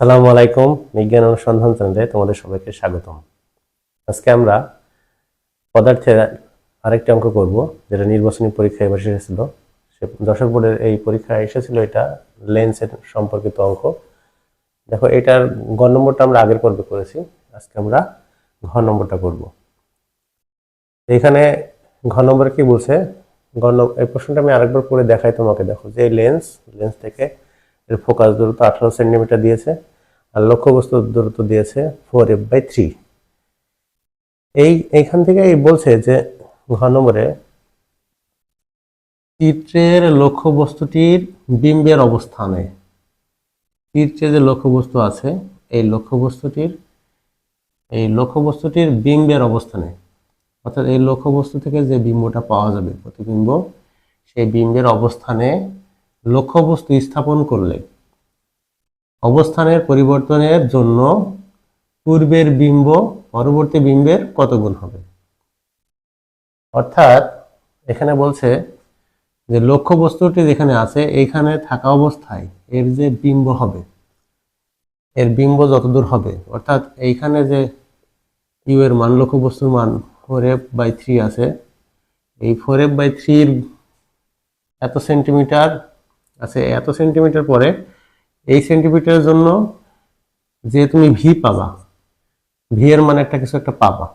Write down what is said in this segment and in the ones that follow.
আসসালামু আলাইকুম, বিজ্ঞান অনুসন্ধান চ্যানেলে তোমাদের সবাইকে স্বাগতম। আজকে আমরা পদার্থের আরেকটি অঙ্ক করব, যেটা নির্বাচনী পরীক্ষায় এবার এসেছিল। সে দশক বোর্ডের এই পরীক্ষায় এসেছিল, এটা লেন্সের সম্পর্কিত অঙ্ক। দেখো, এটার গ নম্বরটা আমরা আগের পর্বে করেছি, আজকে আমরা ঘ নম্বরটা করব। এখানে ঘ নম্বর কি বলছে? ঘ এই প্রশ্নটা আমি আরেকবার পড়ে দেখাই তোমাকে। দেখো, যে লেন্স লেন্স থেকে এর ফোকাস দূরত্ব আঠারো সেন্টিমিটার দিয়েছে। আর লক্ষ্যবস্তুর দূরত্ব দিয়েছে ফোর এফ বাই থ্রি এই, এইখান থেকে এই বলছে যে ঘ নম্বরে চিত্রের লক্ষ্যবস্তুটির বিম্বের অবস্থানে। চিত্রে যে লক্ষ্যবস্তু আছে, এই লক্ষ্যবস্তুটির এই লক্ষ্যবস্তুটির বিম্বের অবস্থানে। অর্থাৎ এই লক্ষ্যবস্তু থেকে যে বিম্বটা পাওয়া যাবে, প্রতিবিম্ব, সেই বিম্বের অবস্থানে লক্ষ্যবস্তু স্থাপন করলে অবস্থানের পরিবর্তনের জন্য পূর্বের বিম্ব পরবর্তী বিম্বের কত গুণ হবে? অর্থাৎ এখানে বলছে যে লক্ষ্যবস্তুটি যেখানে আছে, এইখানে থাকা অবস্থায় এর যে বিম্ব হবে, এর বিম্ব যতদূর হবে, অর্থাৎ এইখানে যে ইউ এর মান, লক্ষ্যবস্তুর মান ফোর এফ বাই থ্রি আছে, এই ফোর এফ বাই থ্রির এত সেন্টিমিটার আছে, এত সেন্টিমিটার পরে এই সেন্টিমিটারের জন্য যে তুমি ভি পাবা ভি এর মানে একটা কিছু একটা পাবা।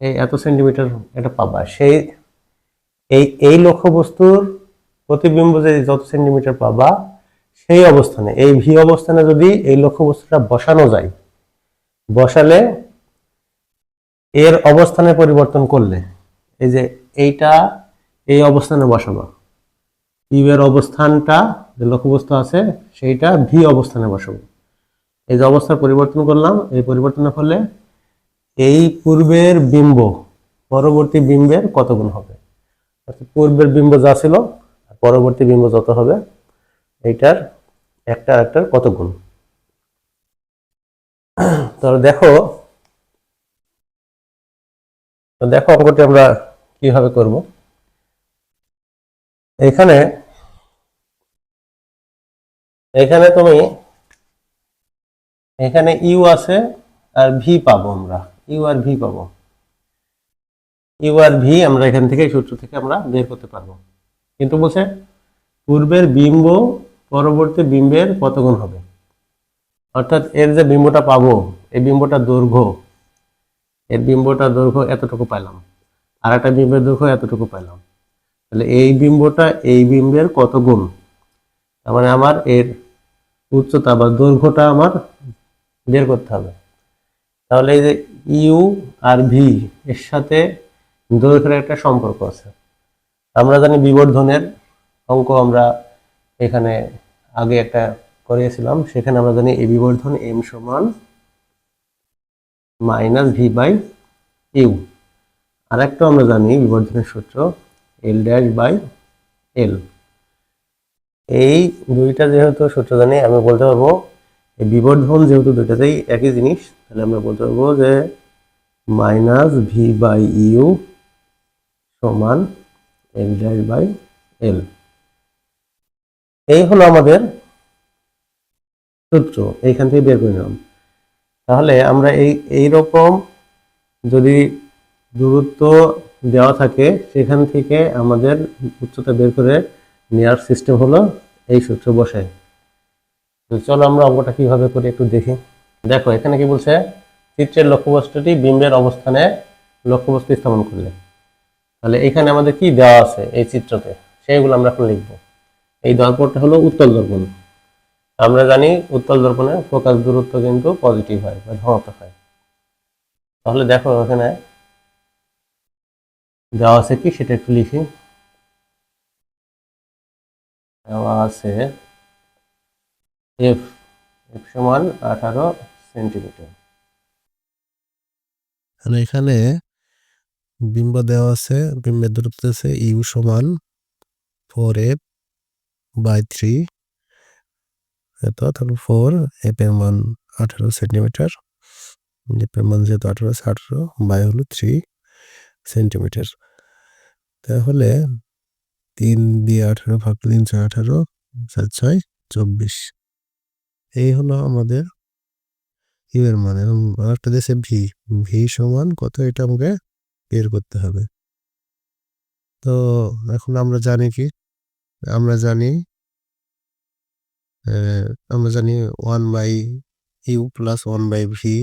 এই এত সেন্টিমিটার এটা পাবা। সেই, এই এই লক্ষ্যবস্তুর প্রতিবিম্ব যে যত সেন্টিমিটার পাবা, সেই অবস্থানে, এই ভি অবস্থানে যদি এই লক্ষ্যবস্তুটা বসানো যায়, বসালে এর অবস্থানে পরিবর্তন করলে, এই যে এইটা এই অবস্থানে বসাবা। ইউ এর অবস্থানটা যে লক্ষ্যবস্তু আছে সেইটা ভি অবস্থানে বসাবো। এই যে অবস্থার পরিবর্তন করলাম, এই পরিবর্তনের ফলে এই পূর্বের বিম্ব, পরবর্তী বিম্বের কত গুণ হবে? অর্থাৎ পূর্বের বিম্ব যা ছিল পরবর্তী বিম্ব যত হবে, এইটার একটা একটার কত গুণ? তাহলে দেখো দেখো অঙ্কটি আমরা কীভাবে করব? এখানে এখানে তুমি, এখানে ইউ আছে আর ভি পাবো আমরা। ইউ আর ভি পাবো। ইউ আর ভি আমরা এখান থেকে সূত্র থেকে আমরা বের করতে পারব। কিন্তু বলছে, পূর্বের বিম্ব পরবর্তী বিম্বের কত গুণ হবে? অর্থাৎ এর যে বিম্বটা পাবো, এই বিম্বটা দৈর্ঘ্য। এর বিম্বটা দৈর্ঘ্য এতটুকু পাইলাম। আর একটা বিম্বের দৈর্ঘ্য এতটুকু পাইলাম। তাহলে এই বিম্বটা এই বিম্বের কত গুণ তার মানে আমার এর উচ্চতা বা দৈর্ঘ্যটা আমার বের করতে হবে। তাহলে এই যে ইউ আর ভি এর সাথে দৈর্ঘ্যের একটা সম্পর্ক আছে। আমরা জানি বিবর্ধনের অঙ্ক আমরা এখানে আগে একটা করিয়েছিলাম, সেখানে আমরা জানি এই বিবর্ধন এম সমান মাইনাস ভি বাই ইউ। আর একটা আমরা জানি বিবর্ধনের সূত্র এল ড্যাশ বাই এল। এই দুইটা যেহেতু সূত্র জানি আমি বলতে পারব এই বিবর্ধন যেহেতু দুইটাতেই একই জিনিস, তাহলে আমরা বলতে পারব যে মাইনাস ভি বাই ইউ সমান এল ড্যাশ বাই এল এই হলো আমাদের সূত্র, এইখান থেকে বের করে নিলাম। তাহলে আমরা এই এই রকম যদি দূরত্ব দেওয়া থাকে, সেখান থেকে আমাদের উচ্চতা বের করে নেওয়ার সিস্টেম হলো এই সূত্র বসে। তো চলো আমরা অঙ্কটা কীভাবে করি একটু দেখি। দেখো, এখানে কি বলছে? চিত্রের লক্ষ্যবস্তুটি বিম্বের অবস্থানে লক্ষ্যবস্তু স্থাপন করলে। তাহলে এখানে আমাদের কি দেওয়া আছে এই চিত্রতে? সেইগুলো আমরা এখন লিখব। এই দর্পণটা হলো উত্তল দর্পণ। আমরা জানি উত্তল দর্পণে ফোকাস দূরত্ব কিন্তু পজিটিভ হয় বা ধনাত্মক হয়। তাহলে দেখো এখানে দেওয়া আছে কি? সেটা একটু লিখি। দেওয়া আছে এফ এফ সমান আঠারো সেন্টিমিটার। আর এখানে বিম্ব দেওয়া আছে, বিম্বের দূরত্ব আছে ইউ সমান ফোর এফ বাই থ্রি তাহলে ফোর এফ মান আঠারো সেন্টিমিটার। এফ মান যেহেতু আঠারো আঠারো বাই হলো থ্রি সেন্টিমিটার। তাহলে তিন দিয়ে আঠারো ভাগ তিন ছয় আঠারো, চার ছয়, চব্বিশ। এই হলো আমাদের ইউ এর মান এবং আরেকটা দিয়েছে ভি ভি সমান কত এটা আমাকে বের করতে হবে। তো এখন আমরা জানি কি? আমরা জানি আমরা জানি one by u plus one by v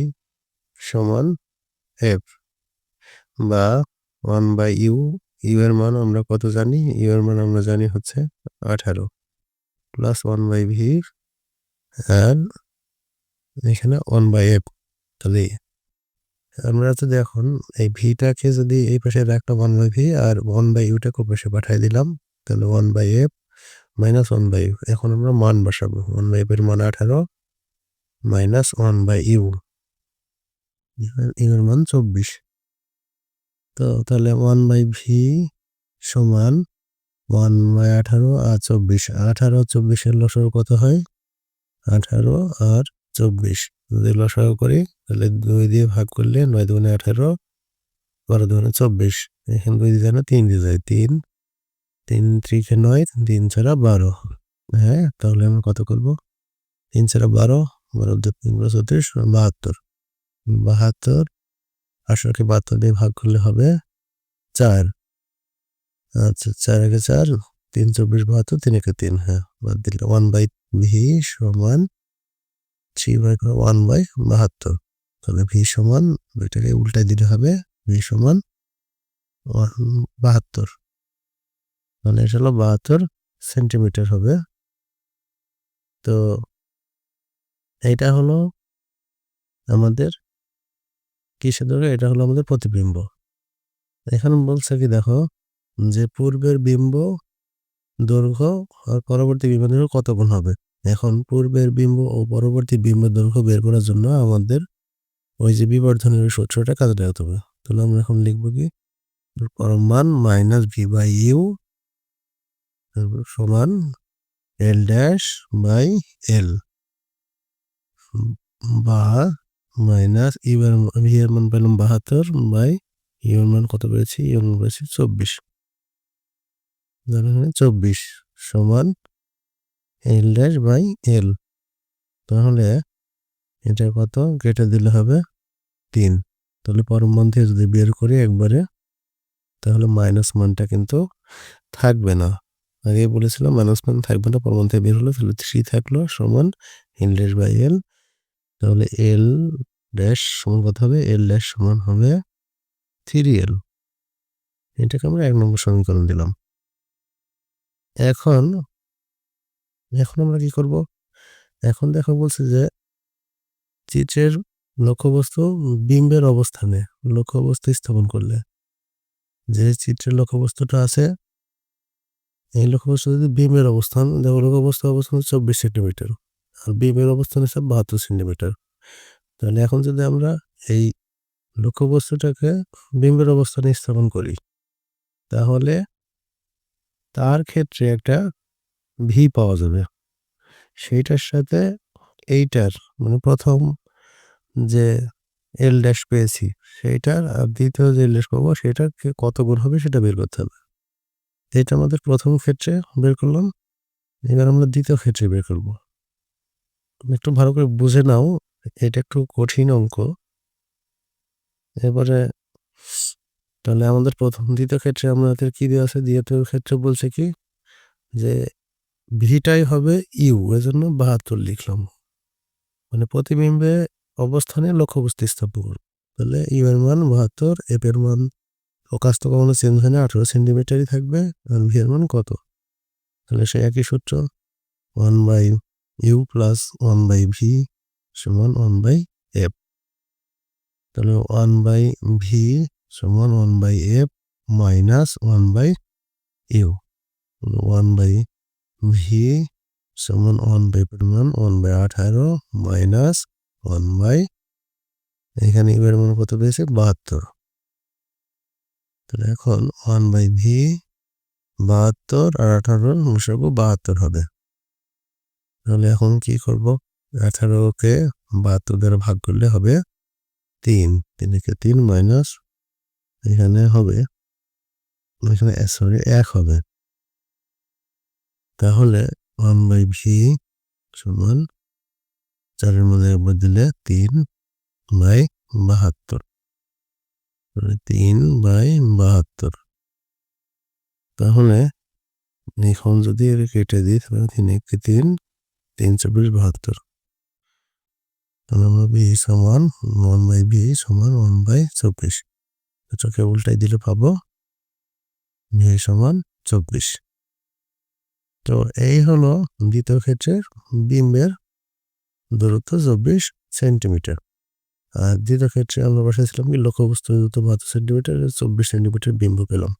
সমান এফ বা ওয়ান বাই ইউ ইউ এর মান আমরা কত জানি? ইউ এর মান আমরা জানি হচ্ছে আঠারো। প্লাস ওয়ান বাই ভি আর এখানে ওয়ান বাই এফ তাহলে আমরা যদি এখন এই ভিটাকে যদি এই পাশে রাখলাম ওয়ান বাই ভি আর ওয়ান বাই ইউটাকে পাশে পাঠিয়ে দিলাম, তাহলে one by f minus one by u এখন আমরা মান বসাবো। ওয়ান বাই এফ এর মান আঠারো minus one by u u এর মান চব্বিশ। তো তাহলে ওয়ান বাই ভি সমান ওয়ান বাই আঠারো আর চব্বিশ। আঠারো চব্বিশের লসর কত হয়? আঠারো আর চব্বিশ। যদি লসাগু করি, তাহলে দুই দিয়ে ভাগ করলে নয় দুগুণে আঠারো, বারো দুগুণে চব্বিশ। এখানে দুই দিয়ে না, তিন দিয়ে যায়। তিন তিন ত্রিকে নয়, তিন ছাড়া বারো। হ্যাঁ তাহলে আমরা কত করব? তিন ছাড়া বারো বারো তিন বারো চৌত্রিশ, বাহাত্তর। বাহাত্তর আঠারোকে বাহাত্তর দিয়ে ভাগ করলে হবে চার। আচ্ছা চার একে চার, তিন চব্বিশ বাহাত্তর, তিন একে তিন হ্যাঁ বাদ দিলে ওয়ান বাই ভি সমান থ্রি বাই ওয়ান বাই বাহাত্তর। তাহলে ভি সমান দুইটাকে উল্টাই দিতে হবে ভি সমান বাহাত্তর। তাহলে এটা হলো বাহাত্তর সেন্টিমিটার হবে। তো এইটা হলো আমাদের কিসের দৈর্ঘ্য এটা হলো আমাদের প্রতিবিম্ব। এখানে বলছে কি, দেখো, যে পূর্বের বিম্ব দৈর্ঘ্য আর পরবর্তী বিম্ব দৈর্ঘ্য কত গুণ হবে? এখন পূর্বের বিম্ব ও পরবর্তী বিম্ব দৈর্ঘ্য বের করার জন্য আমাদের ওই যে বিবর্ধনের সূত্রটা কাজে লাগাতে হবে। তাহলে আমরা এখন লিখব কি? মান মাইনাস ভি বাই ইউ সমান এল ড্যাশ বাই এল বা মাইনাস ইউ এর ভি এর মান পেলাম বাহাত্তর বাই ইউ এর মান কত পেয়েছি? ইউ এর মান পেয়েছি চব্বিশ। ধরুন এখানে চব্বিশ সমান এল ড্যাশ বাই এল। তাহলে এটা কত? কেটে দিলে হবে তিন। তাহলে পরম মান থেকে যদি বের করি একবারে, তাহলে মাইনাস মানটা কিন্তু থাকবে না। আগে বলেছিলাম মাইনাস মান থাকবে না পরম মান থেকে বের হলো তাহলে থ্রি থাকল সমান এল বাই এল। তাহলে এল ড্যাশ সমান কত হবে? এল ড্যাশ সমান হবে থ্রি এল এটাকে আমরা এক নম্বর সমীকরণ দিলাম। এখন এখন আমরা কি করব? এখন দেখো বলছে যে, চিত্রের লক্ষ্যবস্তু বিম্বের অবস্থানে, লক্ষ্যবস্তু স্থাপন করলে। যে চিত্রের লক্ষ্যবস্তুটা আছে, এই লক্ষ্যবস্তু যদি বিম্বের অবস্থান, দেখো লক্ষ্যবস্তু অবস্থান চব্বিশ সেন্টিমিটার। আর বিম্বের অবস্থান হচ্ছে বাহাত্তর সেন্টিমিটার। তাহলে এখন যদি আমরা এই লক্ষ্যবস্তুটাকে বিম্বের অবস্থানে স্থাপন করি, তাহলে তার ক্ষেত্রে একটা ভি পাওয়া যাবে। সেইটার সাথে এইটার মানে প্রথম যে এল ড্যাশ পেয়েছি, সেইটার আর দ্বিতীয় যে এল ড্যাশ পাবো সেটার কত গুণ হবে সেটা বের করতে হবে। এটা আমাদের প্রথম ক্ষেত্রে বের করলাম, এবার আমরা দ্বিতীয় ক্ষেত্রে বের করব। একটু ভালো করে বুঝে নাও, এটা একটু কঠিন অঙ্ক। এবারে, তাহলে আমাদের প্রথম দ্বিতীয় ক্ষেত্রে আমাদের কি দেওয়া আছে? দ্বিতীয় ক্ষেত্রে বলছে কি? যে ভিটাই হবে ইউ, এজন্য বাহাত্তর লিখলাম। মানে প্রতিবিম্বে অবস্থানে লক্ষ্যবস্তু স্থাপন করব। তাহলে ইউ এর মান বাহাত্তর, এফ এর মান প্রকাশ তো কখনো চেঞ্জ হয় না, আঠেরো সেন্টিমিটারই থাকবে, আর ভি এর মান কত? তাহলে সে একই সূত্র one by u plus one by v সমান ওয়ান বাই এফ তাহলে ওয়ান বাই ভি সমান one by f minus one by u one by v সমান ওয়ান বাই পরিমাণ ওয়ান বাই আঠারো মাইনাস ওয়ান বাই এখানে ইউ এর মান কত পেয়েছে? বাহাত্তর। তাহলে এখন ওয়ান বাই ভি বাহাত্তর আর আঠারো মিশাবো বাহাত্তর হবে। তাহলে এখন কি করব? আঠারোকে বাহাত্তর দ্বারা ভাগ করলে হবে তিন। তিনকে তিন মাইনাস এখানে হবে, এখানে সরি, এক হবে। তাহলে ওয়ান বাই ভি সমান চারের মধ্যে একবার দিলে তিন বাই বাহাত্তর। তিন বাই বাহাত্তর। তাহলে এখন যদি কেটে দিই, তাহলে তিন একটি তিন তিন চব্বিশ বাহাত্তর। সমান ওয়ান বাই বি সমান ওয়ান বাই চব্বিশ। চোখে উল্টাই দিলে পাবো বি সমান চব্বিশ। তো এই হলো দ্বিতীয় ক্ষেত্রের বিম্বের দূরত্ব চব্বিশ সেন্টিমিটার। আর দ্বিতীয় ক্ষেত্রে আমরা বসাইছিলাম কি লক্ষ্যবস্তুর দূরত্ব বাহাত্তর সেন্টিমিটার, চব্বিশ সেন্টিমিটার বিম্ব পেলাম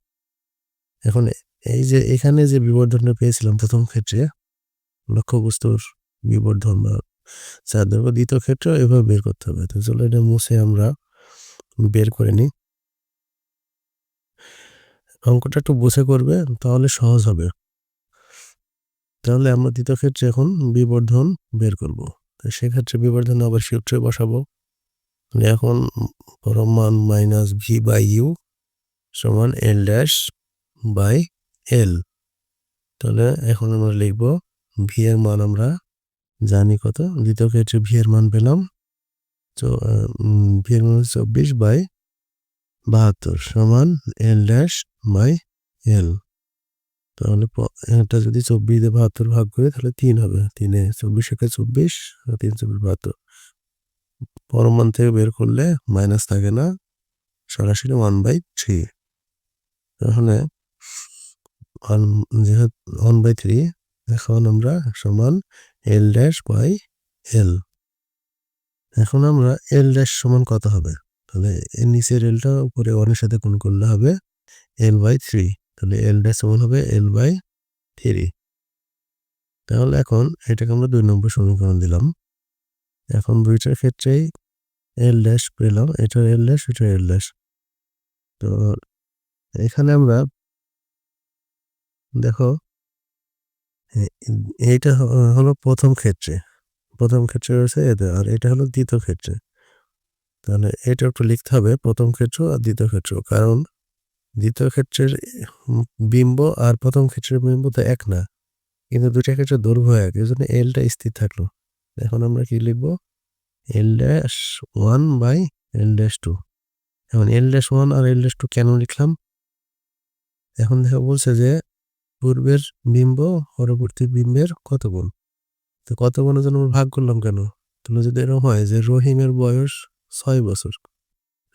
এখন এই যে এখানে যে বিবর্ধনটা পেয়েছিলাম প্রথম ক্ষেত্রে লক্ষ্যবস্তুর বিবর্ধন বা দৈর্ঘ্য দ্বিতীয় ক্ষেত্রেও এভাবে বের করতে হবে। তো চলো এটা মুছে আমরা বের করে নিই। অঙ্কটা একটু বুঝে করবে তাহলে সহজ হবে। তাহলে আমরা দ্বিতীয় ক্ষেত্রে এখন বিবর্ধন বের করব। তো সেক্ষেত্রে বিবর্ধন আবার সূত্রে বসাবো। এখন পরম মান মাইনাস ভি বাই ইউ সমান এল ড্যাশ বাই এল। তাহলে এখন আমরা লিখব ভি এর মান আমরা জানি কত? দ্বিতীয় ক্ষেত্রে ভি এর মান পেলাম ভি এর মান চব্বিশ বাই বাহাত্তর সমান এল ড্যাশ বাই এল। তাহলে এটা যদি চব্বিশ দিয়ে বাহাত্তর ভাগ করি তাহলে তিন হবে। তিনে চব্বিশ একে চব্বিশ তিন চব্বিশ বাহাত্তর। পরমান থেকে বের করলে মাইনাস থাকে না, সরাসরি ওয়ান বাই থ্রি। তাহলে ওয়ান, যেহেতু ওয়ান বাই থ্রি এখন আমরা সমান এল ড্যাশ বাই এল এখন আমরা এল ড্যাশ সমান কত হবে? তাহলে নিচের এলটা উপরে ওয়ানের সাথে গুণ করলে হবে এল বাই থ্রি তাহলে এল ড্যাশ সমান হবে এল বাই থ্রি তাহলে এখন এটাকে আমরা দুই নম্বর সমীকরণ দিলাম। এখন দুইটার ক্ষেত্রেই এল ড্যাশ পেলাম, এটার এল ড্যাশ এটার এল ড্যাশ তো এখানে আমরা দেখো এইটা হলো প্রথম ক্ষেত্রে। প্রথম ক্ষেত্রে রয়েছে এতে, আর এটা হলো দ্বিতীয় ক্ষেত্রে। তাহলে এটা একটু লিখতে হবে, প্রথম ক্ষেত্র আর দ্বিতীয় ক্ষেত্র। কারণ দ্বিতীয় ক্ষেত্রের বিম্ব আর প্রথম ক্ষেত্রের বিম্ব তো এক না। কিন্তু দুটা ক্ষেত্রে দৈর্ঘ্য এক, এই জন্য এলটা স্থির থাকল। এখন আমরা কি লিখব? L dash one by l dash two এখন এল ড্যাশ ওয়ান আর এল ড্যাশ টু কেন লিখলাম? এখন দেখো বলছে যে পূর্বের বিম্ব, পরবর্তী বিম্বের কত গুণ তো কত গুণের জন্য আমরা ভাগ করলাম কেন? তাহলে যদি এরকম হয় যে রহিমের বয়স ছয় বছর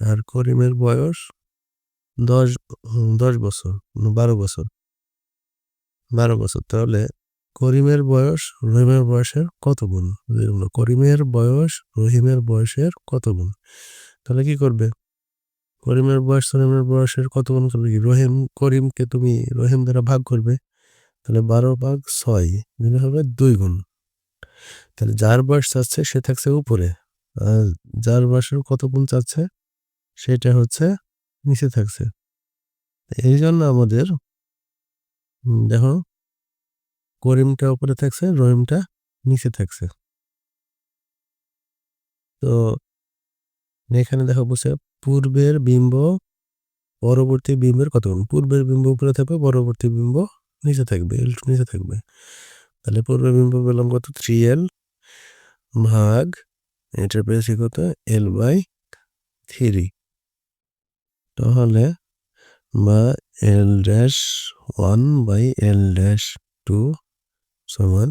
আর করিমের বয়স দশ দশ বছর বারো বছর বারো বছর, তাহলে করিমের বয়স রহিমের বয়সের কত গুণ করিমের বয়স রহিমের বয়সের কত গুণ তাহলে কি করবে? করিমের বয়স রহিমের বয়সের কত গুণ করবে রহিম, করিমকে তুমি রহিম দ্বারা ভাগ করবে, তাহলে বারো ভাগ ছয় দিলে হবে দুই গুণ। তাহলে যার বয়স চাচ্ছে সে থাকছে উপরে, আর যার বয়সের কত গুণ চাচ্ছে সেটা হচ্ছে নিচে থাকছে। এই জন্য আমাদের দেখো, করিমটা উপরে থাকছে, রহিমটা নিচে থাকছে। তো, এখানে দেখো বলছে পূর্বের বিম্ব পরবর্তী বিম্বের কত? গুণ পূর্বের বিম্ব উপরে থাকবে, পরবর্তী বিম্ব নিচে থাকবে এল নিচে থাকবে। তাহলে পূর্বের বিম্ব পেলাম কত? থ্রি এল ভাগ এটা পেয়েছি কত? এল বাই থ্রি তাহলে বা l dash one by l dash two সমান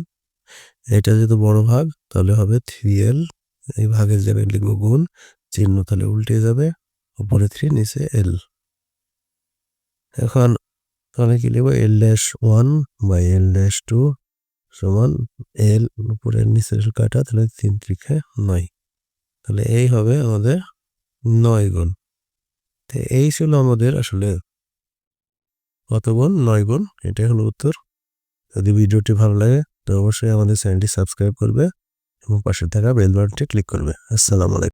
এটা যেহেতু বড় ভাগ, তাহলে হবে থ্রি এল এই ভাগের জায়গায় লিখব গুণ, চিহ্ন তাহলে উল্টে যাবে। উপরে থ্রি নিচে এল এখন তাহলে কি লিখব? L dash one by l dash two সমান এল উপরের নিচের কাটা, তাহলে তিন ত্রিখে নয়। তাহলে এই হবে আমাদের নয় গুণ। তো এই ছিল আমাদের আসলে কত গুণ? নয় গুণ। এটাই হলো উত্তর। যদি ভিডিওটি ভালো লাগে, তো অবশ্যই আমাদের চ্যানেলটি সাবস্ক্রাইব করবে এবং পাশে থাকা বেল বাটনটি ক্লিক করবে। আসসালামু আলাইকুম।